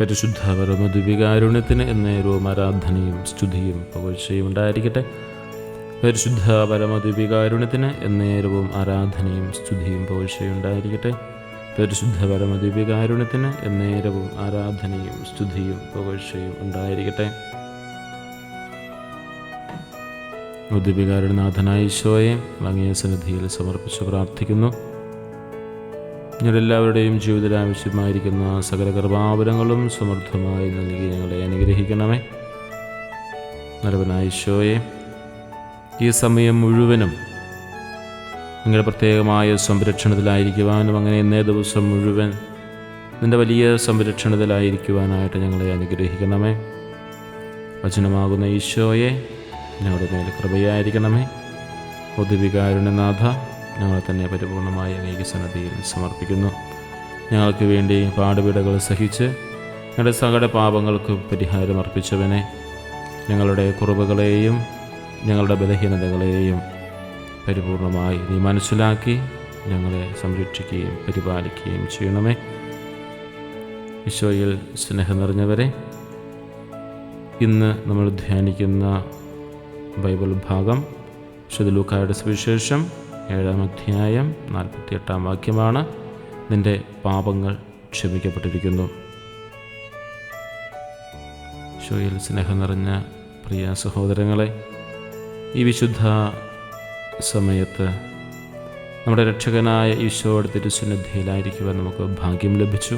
പരിശുദ്ധ പരമദിവികാരുണ്യത്തിന് എന്നേരവും ആരാധനയും സ്തുതിയും പകഴ്ചയും ഉണ്ടായിരിക്കട്ടെ. പരിശുദ്ധ പരമദിവികാരുണ്യത്തിന് എന്നേരവും ആരാധനയും സ്തുതിയും പകഴ്ചയും ഉണ്ടായിരിക്കട്ടെ. പരിശുദ്ധ പരമദിവികാരുണ്യത്തിന് എന്നേരവും ആരാധനയും സ്തുതിയും പകഴ്ചയും ഉണ്ടായിരിക്കട്ടെ. ഉദ്ദീപികാരുനാഥനായ ഈശോയെ അങ്ങേ സന്നിധിയിൽ സമർപ്പിച്ച് പ്രാർത്ഥിക്കുന്നു. ഞങ്ങളെല്ലാവരുടെയും ജീവിതത്തിൽ ആവശ്യമായിരിക്കുന്ന സകല കർമാവരങ്ങളും സമൃദ്ധമായി നൽകി ഞങ്ങളെ അനുഗ്രഹിക്കണമേ. നരവനായിശോയെ ഈ സമയം മുഴുവനും നിങ്ങളുടെ പ്രത്യേകമായ സംരക്ഷണത്തിലായിരിക്കുവാനും അങ്ങനെ ഇന്നേ ദിവസം മുഴുവൻ നിന്റെ വലിയ സംരക്ഷണത്തിലായിരിക്കുവാനായിട്ട് ഞങ്ങളെ അനുഗ്രഹിക്കണമേ. വചനമാകുന്ന ഈശോയെ ഞങ്ങളുടെ മേൽ കൃപയായിരിക്കണമേ. പൊതുവികാരുണ്യനാഥ ഞങ്ങളെ തന്നെ പരിപൂർണമായി അങ്ങേക്ക് സന്നദ്ധിയിൽ സമർപ്പിക്കുന്നു. ഞങ്ങൾക്ക് വേണ്ടി പാടുപീടകൾ സഹിച്ച് ഞങ്ങളുടെ സകല പാപങ്ങൾക്ക് പരിഹാരം അർപ്പിച്ചവനെ ഞങ്ങളുടെ കുറവുകളെയും ഞങ്ങളുടെ ബലഹീനതകളെയും പരിപൂർണമായി നീ മനസ്സിലാക്കി ഞങ്ങളെ സംരക്ഷിക്കുകയും പരിപാലിക്കുകയും ചെയ്യണമേ. ഈശോയിൽ സ്നേഹം നിറഞ്ഞവരെ ഇന്ന് നമ്മൾ ധ്യാനിക്കുന്ന ബൈബിൾ ഭാഗം ശുദ്ധലൂക്കായുടെ സുവിശേഷം ഏഴാം അധ്യായം നാൽപ്പത്തിയെട്ടാം വാക്യമാണ്. നിന്റെ പാപങ്ങൾ ക്ഷമിക്കപ്പെട്ടിരിക്കുന്നു. ഷോയിൽ സ്നേഹം നിറഞ്ഞ പ്രിയ സഹോദരങ്ങളെ ഈ വിശുദ്ധ സമയത്ത് നമ്മുടെ രക്ഷകനായ ഈശോയുടെ തിരുസന്നിധിയിലായിരിക്കുവാൻ നമുക്ക് ഭാഗ്യം ലഭിച്ചു.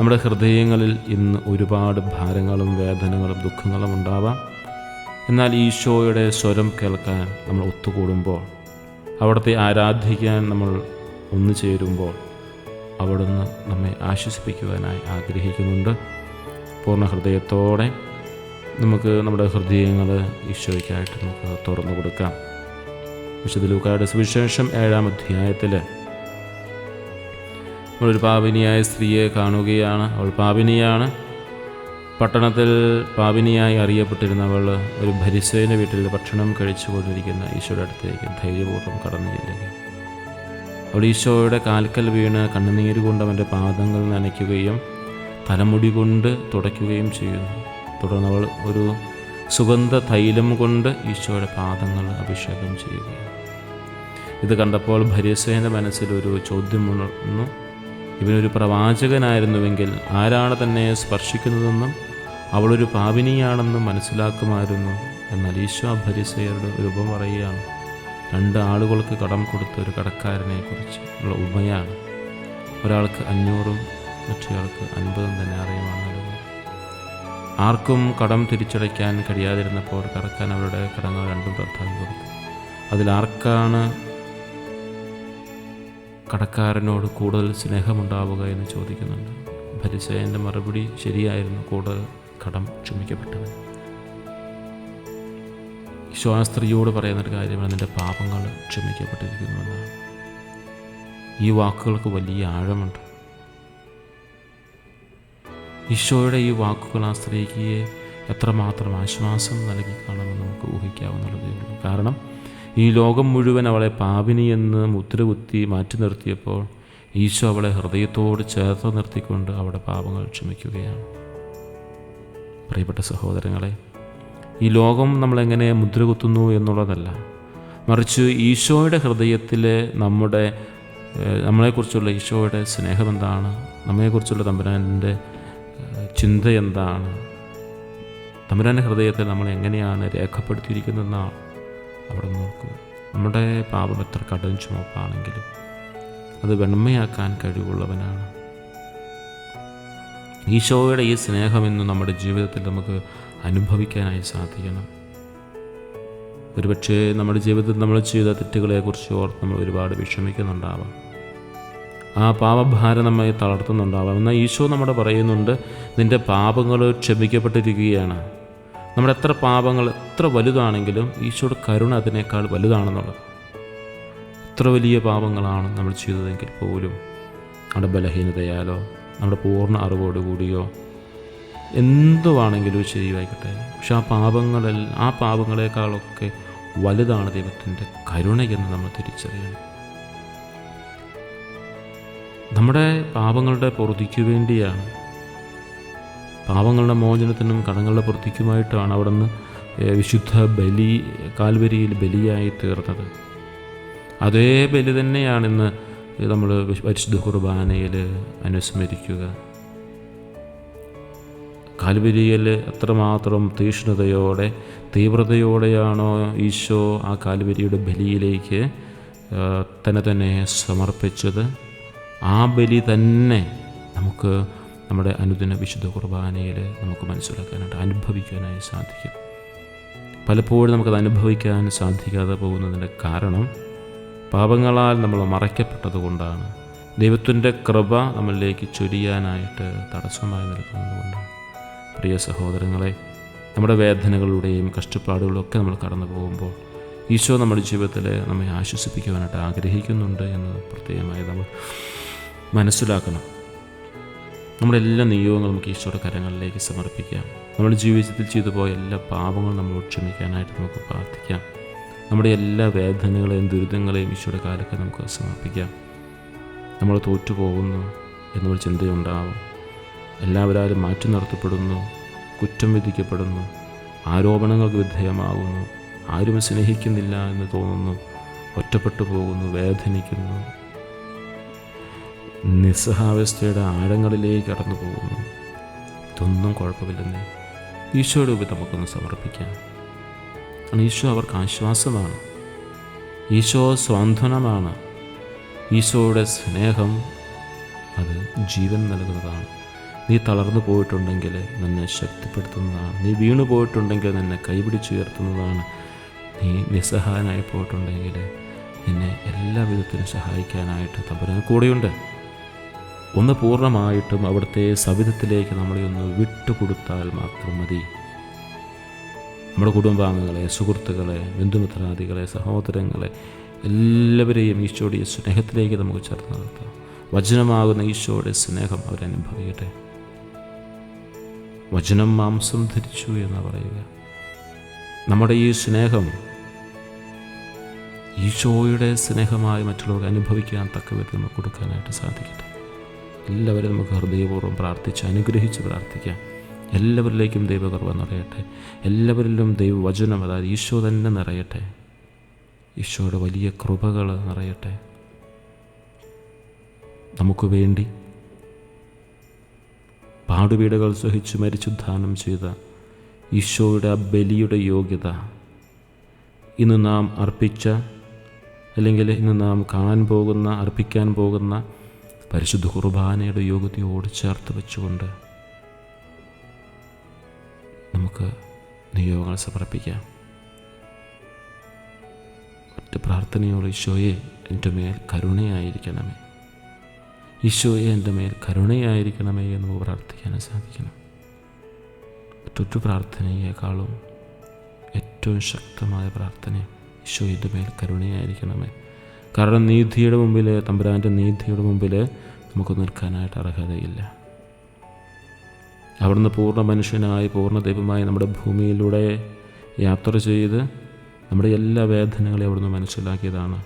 നമ്മുടെ ഹൃദയങ്ങളിൽ ഇന്ന് ഒരുപാട് ഭാരങ്ങളും വേദനകളും ദുഃഖങ്ങളും ഉണ്ടാവാം. എന്നാൽ ഈശോയുടെ സ്വരം കേൾക്കാൻ നമ്മൾ ഒത്തുകൂടുമ്പോൾ അവിടുത്തെ ആരാധിക്കാൻ നമ്മൾ ഒന്നു ചേരുമ്പോൾ അവിടുന്ന് നമ്മെ ആശ്വസിപ്പിക്കുവാനായി ആഗ്രഹിക്കുന്നുണ്ട്. പൂർണ ഹൃദയത്തോടെ നമുക്ക് നമ്മുടെ ഹൃദയങ്ങൾ ഈശോയ്ക്കായിട്ട് നമുക്ക് തുറന്നു കൊടുക്കാം. വിശുദ്ധ ലൂക്കാരുടെ സുവിശേഷം ഏഴാം അധ്യായത്തിൽ നമ്മളൊരു പാപിനിയായ സ്ത്രീയെ കാണുകയാണ്. അവൾ പാപിനിയാണ്. പട്ടണത്തിൽ പാപിനിയായി അറിയപ്പെട്ടിരുന്നവൾ ഒരു ഭരിസേന വീട്ടിൽ ഭക്ഷണം കഴിച്ചുകൊണ്ടിരിക്കുന്ന ഈശോയുടെ അടുത്തേക്ക് ധൈര്യപൂർവം കടന്നു ചെല്ലുകയും അവൾ ഈശോയുടെ കാൽക്കൽ വീണ് കണ്ണുനീര് കൊണ്ട് അവന്റെ പാദങ്ങൾ നനയ്ക്കുകയും തലമുടി കൊണ്ട് തുടയ്ക്കുകയും ചെയ്യുന്നു. തുടർന്ന് അവൾ ഒരു സുഗന്ധ തൈലം കൊണ്ട് ഈശോയുടെ പാദങ്ങൾ അഭിഷേകം ചെയ്യുകയാണ് ഇത് കണ്ടപ്പോൾ ഭരിസേന മനസ്സിലൊരു ചോദ്യം ഉണർന്നു. ഇവനൊരു പ്രവാചകനായിരുന്നുവെങ്കിൽ ആരാണ് തന്നെ സ്പർശിക്കുന്നതെന്നും അവളൊരു പാപിനിയാണെന്നും മനസ്സിലാക്കുമായിരുന്നു എന്നാൽ ഈശോ ഭരിസയരുടെ ഒരു ഉപമ പറയുകയാണ്. രണ്ട് ആളുകൾക്ക് കടം കൊടുത്ത ഒരു കടക്കാരനെ കുറിച്ച് ഉള്ള ഉപമയാണ്. ഒരാൾക്ക് അഞ്ഞൂറും മറ്റൊരാൾക്ക് അൻപതും തന്നെ അറിയുമാണ് ആർക്കും കടം തിരിച്ചടയ്ക്കാൻ കഴിയാതിരുന്നപ്പോൾ കടക്കാൻ അവരുടെ കടങ്ങൾ രണ്ടും റദ്ദാക്കി കൊടുത്തു. അതിലാർക്കാണ് കടക്കാരനോട് കൂടുതൽ സ്നേഹമുണ്ടാവുക എന്ന് ചോദിക്കുന്നുണ്ട്. ഭരിസേന്റെ മറുപടി ശരിയായിരുന്നു. കൂടുതൽ കടം ക്ഷമിക്കപ്പെട്ടവൻ സ്വാസ്ത്രീയോട് പറയുന്നൊരു കാര്യമാണ്. നിന്റെ പാപങ്ങൾ ക്ഷമിക്കപ്പെട്ടിരിക്കുന്നുവെന്നാണ് ഈ വാക്കുകൾക്ക് വലിയ ആഴമുണ്ട്. ഈശോയുടെ ഈ വാക്കുകൾ ആ സ്ത്രീക്ക് എത്രമാത്രം ആശ്വാസം നൽകി കാണുമെന്ന് നമുക്ക് ഊഹിക്കാവുന്നുള്ളതേ ഉള്ളൂ. കാരണം ഈ ലോകം മുഴുവൻ അവളെ പാപിനി എന്ന് മുദ്രകുത്തി മാറ്റി നിർത്തിയപ്പോൾ ഈശോ അവളെ ഹൃദയത്തോട് ചേർത്ത് നിർത്തിക്കൊണ്ട് അവളുടെ പാപങ്ങൾ ക്ഷമിക്കുകയാണ്. പ്രിയപ്പെട്ട സഹോദരങ്ങളെ ഈ ലോകം നമ്മളെങ്ങനെ മുദ്രകുത്തുന്നു എന്നുള്ളതല്ല. മറിച്ച് ഈശോയുടെ ഹൃദയത്തിലെ നമ്മുടെ നമ്മളെക്കുറിച്ചുള്ള ഈശോയുടെ സ്നേഹം എന്താണ് നമ്മെക്കുറിച്ചുള്ള തമ്പുരാന്റെ ചിന്ത എന്താണ്? തമ്പുരാന്റെ ഹൃദയത്തെ നമ്മൾ എങ്ങനെയാണ് രേഖപ്പെടുത്തിയിരിക്കുന്നതെന്നാണ് അവിടെ നോക്കുക. നമ്മുടെ പാപം എത്ര കടും ചുമപ്പാണെങ്കിലും അത് വെണ്മയാക്കാൻ കഴിവുള്ളവനാണ്. ഈശോയുടെ ഈ സ്നേഹം ഇന്ന് നമ്മുടെ ജീവിതത്തിൽ നമുക്ക് അനുഭവിക്കാനായി സാധിക്കണം. ഒരുപക്ഷെ നമ്മുടെ ജീവിതത്തിൽ നമ്മൾ ചെയ്ത തെറ്റുകളെക്കുറിച്ച് ഓർത്ത് നമ്മൾ ഒരുപാട് വിഷമിക്കുന്നുണ്ടാവാം. ആ പാപഭാരം നമ്മെ തളർത്തുന്നുണ്ടാവാം. എന്നാൽ ഈശോ നമ്മുടെ പറയുന്നുണ്ട് നിന്റെ പാപങ്ങൾ ക്ഷമിക്കപ്പെട്ടിരിക്കുകയാണ്. നമ്മുടെ എത്ര പാപങ്ങൾ എത്ര വലുതാണെങ്കിലും ഈശോയുടെ കരുണ അതിനേക്കാൾ വലുതാണെന്നുള്ളത്. എത്ര വലിയ പാപങ്ങളാണ് നമ്മൾ ചെയ്തതെങ്കിൽ പോലും നമ്മുടെ ബലഹീനതയാലോ നമ്മുടെ പൂർണ അറിവോടുകൂടിയോ എന്തുവാണെങ്കിലും ശരിയായിക്കട്ടെ പക്ഷെ ആ പാപങ്ങളിൽ ആ പാപങ്ങളെക്കാളൊക്കെ വലുതാണ് ദൈവത്തിന്റെ കരുണയെന്ന് നമ്മൾ തിരിച്ചറിയണം. നമ്മുടെ പാപങ്ങളുടെ പൊറുതിക്ക് വേണ്ടിയാണ് പാവങ്ങളുടെ മോചനത്തിനും കടങ്ങളുടെ വൃത്തിക്കുമായിട്ടാണ് അവിടുന്ന് വിശുദ്ധ ബലി കാൽവരിയിൽ ബലിയായി തീർന്നത് അതേ ബലി തന്നെയാണ് ഇന്ന് നമ്മൾ പരിശുദ്ധ കുർബാനയിൽ അനുസ്മരിക്കുക. കാൽവരിയിൽ എത്രമാത്രം തീഷ്ണതയോടെ തീവ്രതയോടെയാണോ ഈശോ ആ കാൽവരിയുടെ ബലിയിലേക്ക് തന്നെ തന്നെ സമർപ്പിച്ചത് ആ ബലി തന്നെ നമുക്ക് നമ്മുടെ അനുദിന വിശുദ്ധ കുർബാനയിൽ നമുക്ക് മനസ്സിലാക്കാനായിട്ട് അനുഭവിക്കാനായി സാധിക്കും. പലപ്പോഴും നമുക്കത് അനുഭവിക്കാൻ സാധിക്കാതെ പോകുന്നതിന്റെ കാരണം പാപങ്ങളാൽ നമ്മൾ മറയ്ക്കപ്പെട്ടത് കൊണ്ടാണ്. ദൈവത്തിന്റെ കൃപ നമ്മളിലേക്ക് ചൊരിയാനായിട്ട് തടസ്സമായി നിൽക്കുന്നതുകൊണ്ടാണ് പ്രിയ സഹോദരങ്ങളെ നമ്മുടെ വേദനകളുടെയും കഷ്ടപ്പാടുകളും ഒക്കെ നമ്മൾ കടന്നു പോകുമ്പോൾ ഈശോ നമ്മുടെ ജീവിതത്തിൽ നമ്മെ ആശ്വസിപ്പിക്കുവാനായിട്ട് ആഗ്രഹിക്കുന്നുണ്ട് എന്ന് പ്രത്യേകമായി നമ്മൾ മനസ്സിലാക്കണം. നമ്മുടെ എല്ലാ നിയോഗങ്ങളും നമുക്ക് ഈശോയുടെ കരങ്ങളിലേക്ക് സമർപ്പിക്കാം. നമ്മുടെ ജീവിതത്തിൽ ചെയ്തു പോയ എല്ലാ പാപങ്ങളും നമ്മൾ ക്ഷമിക്കാനായിട്ട് നമുക്ക് പ്രാർത്ഥിക്കാം. നമ്മുടെ എല്ലാ വേദനകളെയും ദുരിതങ്ങളെയും ഈശോയുടെ കാലൊക്കെ നമുക്ക് സമർപ്പിക്കാം. നമ്മൾ തോറ്റുപോകുന്നു എന്നൊരു ചിന്തയുണ്ടാവും. എല്ലാവരും മാറ്റി നിർത്തപ്പെടുന്നു കുറ്റം വിധിക്കപ്പെടുന്നു ആരോപണങ്ങൾക്ക് വിധേയമാകുന്നു ആരും സ്നേഹിക്കുന്നില്ല എന്ന് തോന്നുന്നു ഒറ്റപ്പെട്ടു പോകുന്നു വേദനിക്കുന്നു നിസ്സഹാവസ്ഥയുടെ ആഴങ്ങളിലേക്ക് കടന്നു പോകുന്നു ഇതൊന്നും കുഴപ്പമില്ലെന്നേ. ഈശോയുടെ ഉപരി നമുക്കൊന്ന് സമർപ്പിക്കാം. കാരണം ഈശോ അവർക്ക് ആശ്വാസമാണ്. ഈശോ സ്വാന്തനമാണ്. ഈശോയുടെ സ്നേഹം അത് ജീവൻ നൽകുന്നതാണ്. നീ തളർന്നു പോയിട്ടുണ്ടെങ്കിൽ നിന്നെ ശക്തിപ്പെടുത്തുന്നതാണ്. നീ വീണു പോയിട്ടുണ്ടെങ്കിൽ നിന്നെ കൈപിടിച്ചുയർത്തുന്നതാണ് നീ നിസ്സഹായനായി പോയിട്ടുണ്ടെങ്കിൽ നിന്നെ എല്ലാ വിധത്തിലും സഹായിക്കാനായിട്ട് തമ്പുരാൻ കൂടെയുണ്ട്. ഒന്ന് പൂർണമായിട്ടും അവിടുത്തെ സവിധത്തിലേക്ക് നമ്മളെ ഒന്ന് വിട്ടുകൊടുത്താൽ മാത്രം മതി. നമ്മുടെ കുടുംബാംഗങ്ങളെ സുഹൃത്തുക്കളെ ബന്ധുമിത്രാദികളെ സഹോദരങ്ങളെ എല്ലാവരെയും ഈശോയുടെ സ്നേഹത്തിലേക്ക് നമുക്ക് ചേർത്ത് നിർത്താം. വചനമാകുന്ന ഈശോയുടെ സ്നേഹം അവരനുഭവിക്കട്ടെ. വചനം മാംസം ധരിച്ചു എന്ന് പറയുക. നമ്മുടെ ഈ സ്നേഹം ഈശോയുടെ സ്നേഹമായി മറ്റുള്ളവർക്ക് അനുഭവിക്കാൻ തക്ക വിധം കൊടുക്കാനായിട്ട് സാധിക്കട്ടെ. എല്ലാവരും നമുക്ക് ഹൃദയപൂർവം പ്രാർത്ഥിച്ച് അനുഗ്രഹിച്ച് പ്രാർത്ഥിക്കാം. എല്ലാവരിലേക്കും ദൈവകൃപ നിറയട്ടെ. എല്ലാവരിലും ദൈവവചനം അതായത് ഈശോ തന്നെ നിറയട്ടെ. ഈശോയുടെ വലിയ കൃപകൾ നിറയട്ടെ. നമുക്ക് വേണ്ടി പാടുപീടുകൾ സഹിച്ച് മരിച്ചുദ്ധാനം ചെയ്ത ഈശോയുടെ ആ ബലിയുടെ യോഗ്യത ഇന്ന് നാം അർപ്പിച്ച അല്ലെങ്കിൽ ഇന്ന് നാം കാണാൻ പോകുന്ന അർപ്പിക്കാൻ പോകുന്ന പരിശുദ്ധ കുർബാനയുടെ യോഗ്യതയോട് ചേർത്ത് വെച്ചുകൊണ്ട് നമുക്ക് നിയോഗങ്ങൾ സമർപ്പിക്കാം. ഒറ്റ പ്രാർത്ഥനയോട് ഈശോയെ എന്റെ മേൽ കരുണയായിരിക്കണമേ. ഈശോയെ എന്റെ മേൽ കരുണയായിരിക്കണമേ എന്ന് നമുക്ക് പ്രാർത്ഥിക്കാൻ സാധിക്കണം. മറ്റൊരു പ്രാർത്ഥനയേക്കാളും ഏറ്റവും ശക്തമായ പ്രാർത്ഥന ഈശോ എന്റെ മേൽ കരുണയായിരിക്കണമേ. കാരണം നീതിയുടെ മുമ്പിൽ തമ്പുരാന്റെ നീതിയുടെ മുമ്പിൽ നമുക്ക് നിൽക്കാനായിട്ട് അർഹതയില്ല. അവിടുന്ന് പൂർണ മനുഷ്യനായി പൂർണ ദൈവമായി നമ്മുടെ ഭൂമിയിലൂടെ യാത്ര ചെയ്ത് നമ്മുടെ എല്ലാ വേദനകളെയും അവിടുന്ന് മനസ്സിലാക്കിയതാണ്.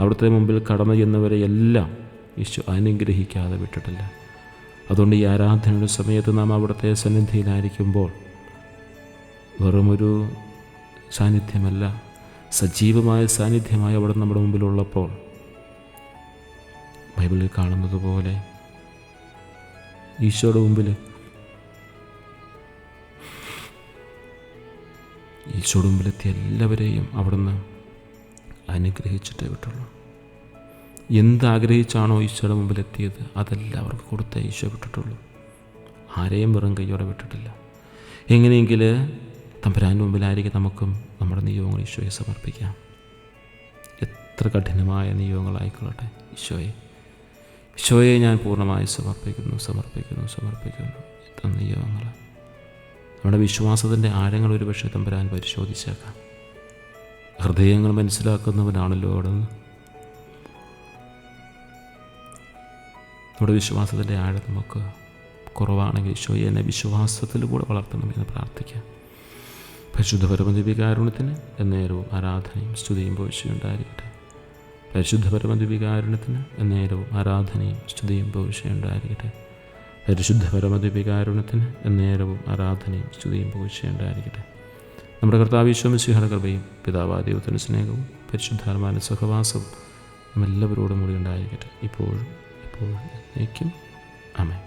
അവിടുത്തെ മുമ്പിൽ കടന്നു ചെന്നവരെ എല്ലാം ഈശോ അനുഗ്രഹിക്കാതെ വിട്ടിട്ടില്ല. അതുകൊണ്ട് ഈ ആരാധനയുടെ സമയത്ത് നാം അവിടുത്തെ സന്നിധിയിലായിരിക്കുമ്പോൾ വെറുമൊരു സാന്നിധ്യമല്ല സജീവമായ സാന്നിധ്യമായി അവിടെ നമ്മുടെ മുമ്പിലുള്ളപ്പോൾ ബൈബിളിൽ കാണുന്നത് പോലെ ഈശോയുടെ മുമ്പിൽ ഈശോയുടെ മുമ്പിലെത്തിയ എല്ലാവരെയും അവിടുന്ന് അനുഗ്രഹിച്ചിട്ടേ വിട്ടുള്ളൂ. എന്താഗ്രഹിച്ചാണോ ഈശോയുടെ മുമ്പിലെത്തിയത് അതെല്ലാം അവർക്ക് കൊടുത്ത ഈശോ വിട്ടിട്ടുള്ളൂ. ആരെയും വെറും കൈയോടെ വിട്ടിട്ടില്ല. എങ്ങനെയെങ്കിൽ തമ്പുരാന്റെ മുമ്പിലായിരിക്കും നമുക്കും നമ്മുടെ നിയോഗങ്ങൾ ഈശോയെ സമർപ്പിക്കാം. എത്ര കഠിനമായ നിയോഗങ്ങളായിക്കൊള്ളട്ടെ ഈശോയെ. ഈശോയെ ഞാൻ പൂർണമായി സമർപ്പിക്കുന്നു സമർപ്പിക്കുന്നു സമർപ്പിക്കുന്നു. എത്ര നിയോഗങ്ങൾ. നമ്മുടെ വിശ്വാസത്തിന്റെ ആഴങ്ങൾ ഒരുപക്ഷെ തമ്പരാൻ പരിശോധിച്ചേക്കാം. ഹൃദയങ്ങൾ മനസ്സിലാക്കുന്നവനാണല്ലോ അവിടെ നിന്ന് നമ്മുടെ വിശ്വാസത്തിന്റെ ആഴം നമുക്ക് കുറവാണെങ്കിൽ ഈശോയെ എന്നെ വിശ്വാസത്തിലൂടെ വളർത്തണമെന്ന് പ്രാർത്ഥിക്കാം. പരിശുദ്ധ പരമദിവികാരുണ്യത്തിന് എന്നേരവും ആരാധനയും സ്തുതിയും പോഴ്ചയുണ്ടായിരിക്കട്ടെ പരിശുദ്ധ പരമദിവികാരുണ്യത്തിന് എന്നേരവും ആരാധനയും സ്തുതിയും പോഴ്ചയുണ്ടായിരിക്കട്ടെ പരിശുദ്ധ പരമദിവികാരുണ്യത്തിന് എന്നേരവും ആരാധനയും സ്തുതിയും ഭവിഷ്യമുണ്ടായിരിക്കട്ടെ നമ്മുടെ കർത്താവിശ്വമിശിഹയുടെ കൃപയും പിതാവാദൈവത്തിന്റെ സ്നേഹവും പരിശുദ്ധാത്മാന സഹവാസവും നമ്മെല്ലാവരോടും കൂടി ഉണ്ടായിരിക്കട്ടെ. ഇപ്പോഴും ഇപ്പോഴും എന്നേക്കും. ആമേൻ.